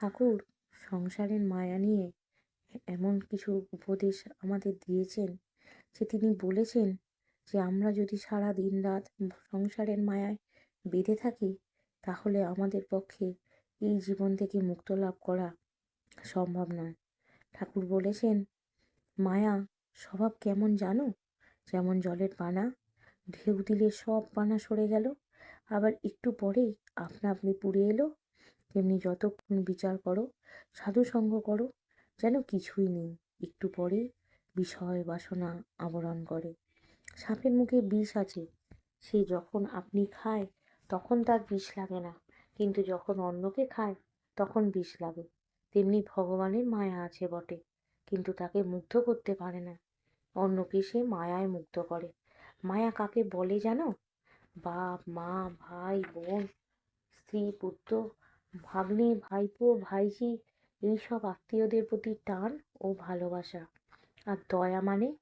ঠাকুর, সংসারের মায়া নিয়ে এমন কিছু উপদেশ আমাদের দিয়েছেন যে তিনি বলেছেন যে আমরা যদি সারা দিন রাত সংসারের মায়ায় বেঁধে থাকি, তাহলে আমাদের পক্ষে এই জীবন থেকে মুক্ত লাভ করা সম্ভব নয়। ঠাকুর বলেছেন, মায়া স্বভাব কেমন জানো? যেমন জলের পানা, ঢেউ দিলে সব পানা সরে গেল, আবার একটু পরেই আপনা আপনি পুড়ে এলো তেমনি যতক্ষণ বিচার করো, সাধু সঙ্গ করো, যেন কিছুই নেই। একটু পরে বিষয় বাসনা আবরণ করে। সাপের মুখে বিষ আছে। সে যখন আপনি খায়, তখন তার বিষ লাগে না। কিন্তু যখন অন্যকে খায়, তখন বিষ লাগে। তেমনি ভগবানের মায়া আছে বটে, কিন্তু তাকে মুগ্ধ করতে পারে না। অন্যকে সে মায়ায় মুগ্ধ করে। মায়া কাকে বলে জানো? বাপ, মা, ভাই, বোন, স্ত্রী, পুত্র ভাগ্নে, ভাইপো ভাইঝি এইসব আত্মীয়দের প্রতি টান ও ভালোবাসা। আর দয়া মানে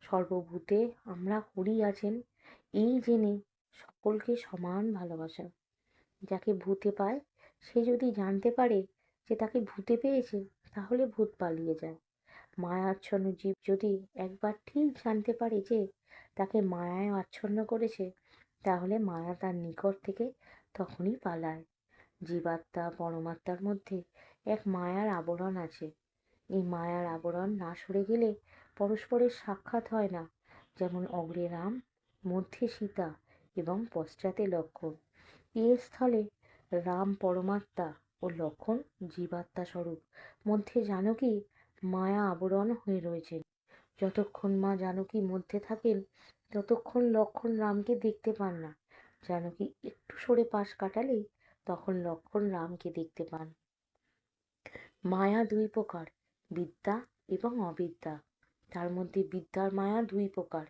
সর্বভূতে আমরা হরি আছেন, এই জেনে সকলকে সমান ভালোবাসা। যাকে ভূতে পায়, সে যদি জানতে পারে যে তাকে ভূতে পেয়েছে, তাহলে ভূত পালিয়ে যায়। মায়াচ্ছন্ন জীব যদি একবার ঠিক জানতে পারে যে তাকে মায়ায় আচ্ছন্ন করেছে, তাহলে মায়া তার নিকট থেকে তখনই পালায়। জীবাত্মা পরমাত্মার মধ্যে এক মায়ার আবরণ আছে। এই মায়ার আবরণ না সরে গেলে পরস্পরের সাক্ষাৎ হয় না, যেমন অগ্রে রাম, মধ্যে সীতা এবং পশ্চাতে লক্ষণ। এর স্থলে রাম পরমাত্মা ও লক্ষণ জীবাত্মা স্বরূপ। মধ্যে জানকী মায়া আবরণ হয়ে রয়েছেন। যতক্ষণ মা জানকী মধ্যে থাকেন, ততক্ষণ লক্ষণ রামকে দেখতে পান না। জানকী একটু সরে পাশ কাটালেই তখন লক্ষণ রামকে দেখতে পান। মায়া দুই প্রকার, বিদ্যা এবং অবিদ্যা। তার মধ্যে বিদ্যার মায়া দুই প্রকার,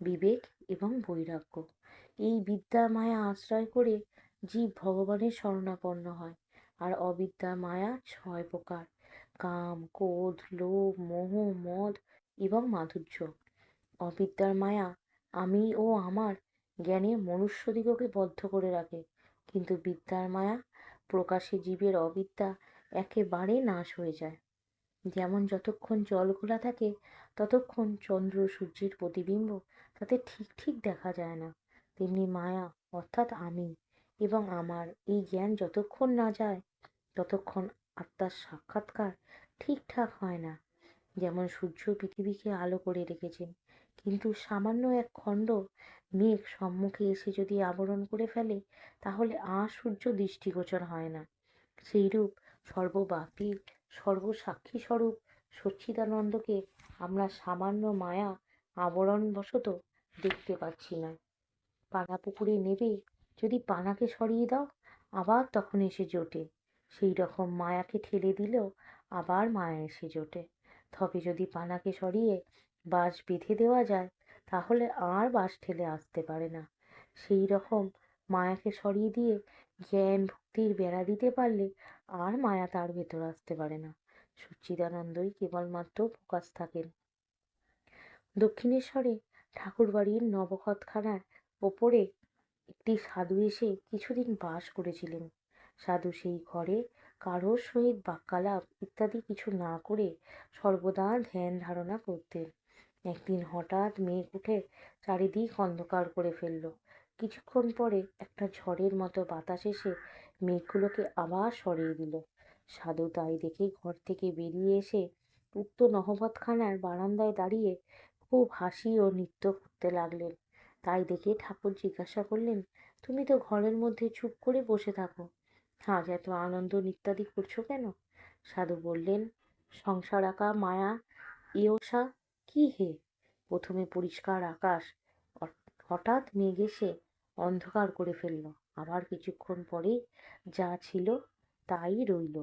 বিবেক এবং বৈরাগ্য। এই বিদ্যা মায়া আশ্রয় করে জীব ভগবানের শরণাপন্ন হয় আর অবিদ্যা মায়া ছয় প্রকার, কাম, ক্রোধ, লোভ, মোহ, মদ এবং মাধুর্য। অবিদ্যার মায়া আমি ও আমার জ্ঞানে মনুষ্যদিগকে বদ্ধ করে রাখে। কিন্তু বিদ্যার মায়া প্রকাশে জীবের অবিদ্যা একেবারে নাশ হয়ে যায়। যেমন যতক্ষণ জল খোলা থাকে, ততক্ষণ চন্দ্র সূর্যের প্রতিবিম্ব তাতে ঠিক ঠিক দেখা যায় না। তেমনি মায়া অর্থাৎ আমি এবং আমার এই জ্ঞান যতক্ষণ না যায়, ততক্ষণ আত্মার সাক্ষাৎকার ঠিকঠাক হয় না। যেমন সূর্য পৃথিবীকে আলো করে রেখেছেন কিন্তু সামান্য এক খণ্ড মেঘ সম্মুখে এসে যদি আবরণ করে ফেলে, তাহলে আর সূর্য দৃষ্টিগোচর হয় না। সেইরূপ সর্বব্যাপী, সর্বসাক্ষী স্বরূপ সচ্চিদানন্দকে আমরা সামান্য মায়া আবরণবশত দেখতে পাচ্ছি না। পানা পুকুরে নেবে, যদি পানাকে সরিয়ে দাও, আবার তখন এসে জোটে। সেই রকম মায়াকে ঠেলে দিলেও আবার মায়া এসে জোটে। তবে যদি পানাকে সরিয়ে বাঁশ বেঁধে দেওয়া যায়, তাহলে আর বাঁশ ঠেলে আসতে পারে না। সেই রকম মায়াকে সরিয়ে দিয়ে জ্ঞান ভক্তির বেড়া দিতে পারলে আর মায়া তার ভেতর আসতে পারে না। সচ্চিদানন্দই কেবলমাত্র প্রকাশ থাকেন। দক্ষিণেশ্বরে ঠাকুরবাড়ির নবখতখানার ওপরে একটি সাধু এসে কিছুদিন বাস করেছিলেন। সাধু সেই ঘরে কারোর সহিত বাক্যালাপ ইত্যাদি কিছু না করে সর্বদা ধ্যান ধারণা করতেন। একদিন হঠাৎ মেঘ উঠে চারিদিক অন্ধকার করে ফেলল। কিছুক্ষণ পরে একটা ঝড়ের মতো বাতাস এসে মেঘগুলোকে আবার সরিয়ে দিল। সাধু তাই দেখে ঘর থেকে বেরিয়ে এসে উক্ত নহবতখানার বারান্দায় দাঁড়িয়ে খুব হাসি ও নৃত্য করতে লাগলেন। তাই দেখে ঠাকুর জিজ্ঞাসা করলেন, তুমি তো ঘরের মধ্যে চুপ করে বসে থাকো আজ এত আনন্দ ইত্যাদি করছ কেন? সাধু বললেন, সংসার আঁকা মায়া ইয়সা কি হে? প্রথমে পরিষ্কার আকাশ হঠাৎ মেঘ এসে অন্ধকার করে ফেলল। আবার কিছুক্ষণ পরেই যা ছিল তাই রইল।